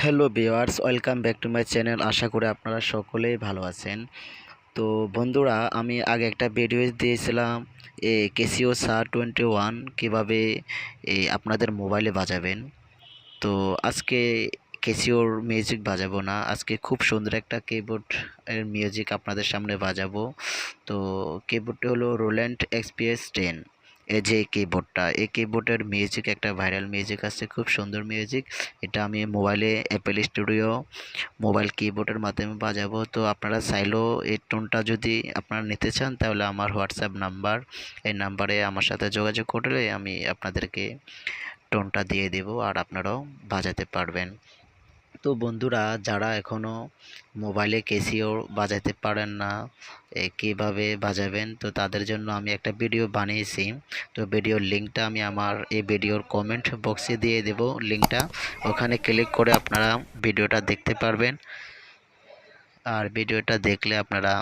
Hello viewers welcome back to my channel. আশা করি আপনারা সকলেই ভালো আছেন। তো বন্ধুরা, আমি আগে একটা ভিডিও দিয়েছিলাম, এ কেসিও সার টোয়েন্টি ওয়ান, কীভাবে এই আপনাদের মোবাইলে বাজাবেন। তো আজকে কেসিওর মিউজিক বাজাবো না, আজকে খুব সুন্দর একটা কিবোর্ড এর মিউজিক আপনাদের সামনে বাজাবো। তো কিবোর্ডটি হলো রোল্যান্ড এক্সপিএস টেন এই যে কিবোর্ডটা এই কিবোর্ডের মিউজিক একটা ভাইরাল মিউজিক আছে, খুব সুন্দর মিউজিক এটা আমি মোবাইলে অ্যাপেল স্টুডিও মোবাইল কিবোর্ডের মাধ্যমে বাজাবো। তো আপনারা চাইলেও এই টোনটা যদি আপনারা নিতে চান, তাহলে আমার হোয়াটসঅ্যাপ নাম্বার এই নাম্বারে আমার সাথে যোগাযোগ করলে আমি আপনাদেরকে টোনটা দিয়ে দেব, আর আপনারাও বাজাতে পারবেন। তো বন্ধুরা, যারা এখনও মোবাইলে কেসিও বাজাতে পারেন না কীভাবে বাজাবেন, তো তাদের জন্য আমি একটা ভিডিও বানিয়েছি। তো ভিডিওর লিঙ্কটা আমি আমার এই ভিডিওর কমেন্ট বক্সে দিয়ে দেব। লিঙ্কটা ওখানে ক্লিক করে আপনারা ভিডিওটা দেখতে পারবেন। আর ভিডিওটা দেখলে আপনারা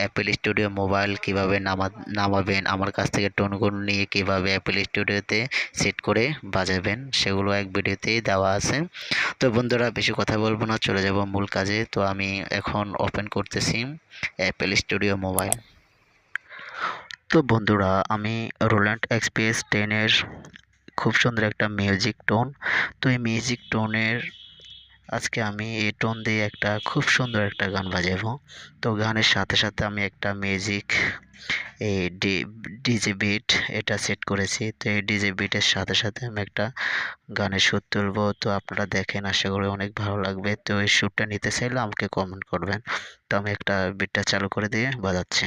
অ্যাপেল স্টুডিও মোবাইল কীভাবে নামা, নামাবেন, আমার কাছ থেকে টোনগুলো নিয়ে কীভাবে অ্যাপেল স্টুডিওতে সেট করে বাজাবেন, সেগুলো এক ভিডিওতেই দেওয়া আছে। তো বন্ধুরা, বেশি কথা বলব না, চলে যাব মূল কাজে। তো আমি এখন ওপেন করতেছি অ্যাপেল স্টুডিও মোবাইল তো বন্ধুরা, আমি রোল্যান্ড এক্সপিএস টেনের খুব সুন্দর একটা মিউজিক টোন তো এই মিউজিক টোনের আজকে আমি এই টোন দিয়ে একটা খুব সুন্দর একটা গান বাজাবো। তো গানের সাথে সাথে আমি একটা মিউজিক এই ডিজে বিট এটা সেট করেছি। তো এই ডিজে বিটের সাথে সাথে আমি একটা গানের সুর তুলবো। তো আপনারা দেখেন, আশা করি অনেক ভালো লাগবে। তো এই সুরটা নিতে চাইলে আমাকে কমেন্ট করবেন। তো আমি একটা বিটটা চালু করে দিয়ে বাজাচ্ছি।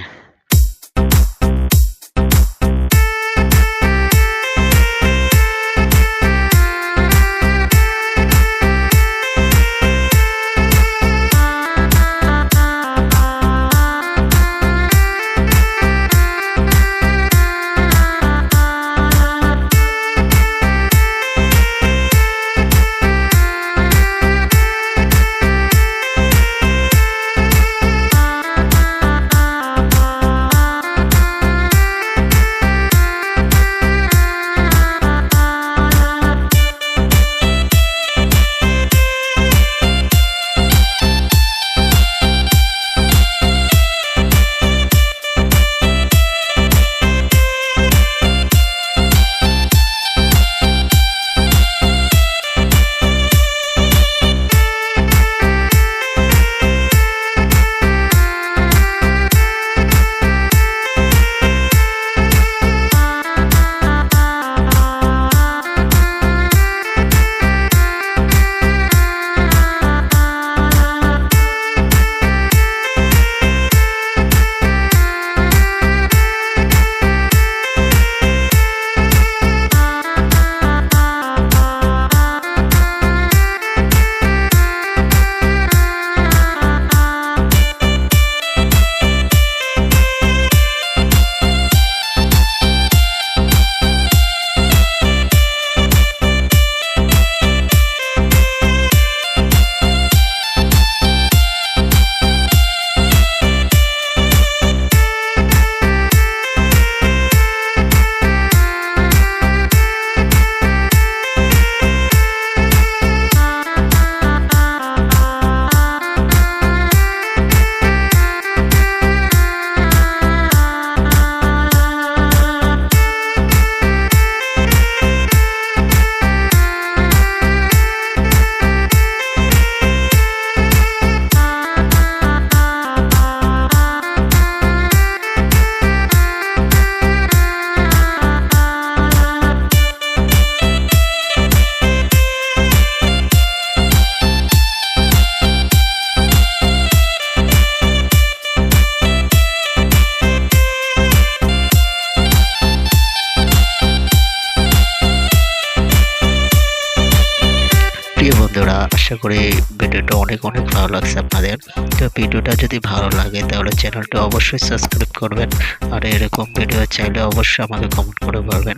আশা করি ভিডিওটা অনেক অনেক ভালো লাগছে আপনাদের। তো ভিডিওটা যদি ভালো লাগে তাহলে চ্যানেলটা অবশ্যই সাবস্ক্রাইব করবেন আর এরকম ভিডিও চাইলে অবশ্যই আমাকে কমেন্ট করে বলবেন।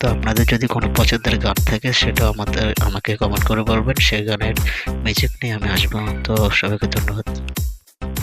তো আপনাদের যদি কোনো পছন্দের গান থাকে সেটা আমাদের, আমাকে কমেন্ট করে বলবেন। সেই গানের মিউজিক নিয়ে আমি আসব। তো সবাইকে ধন্যবাদ।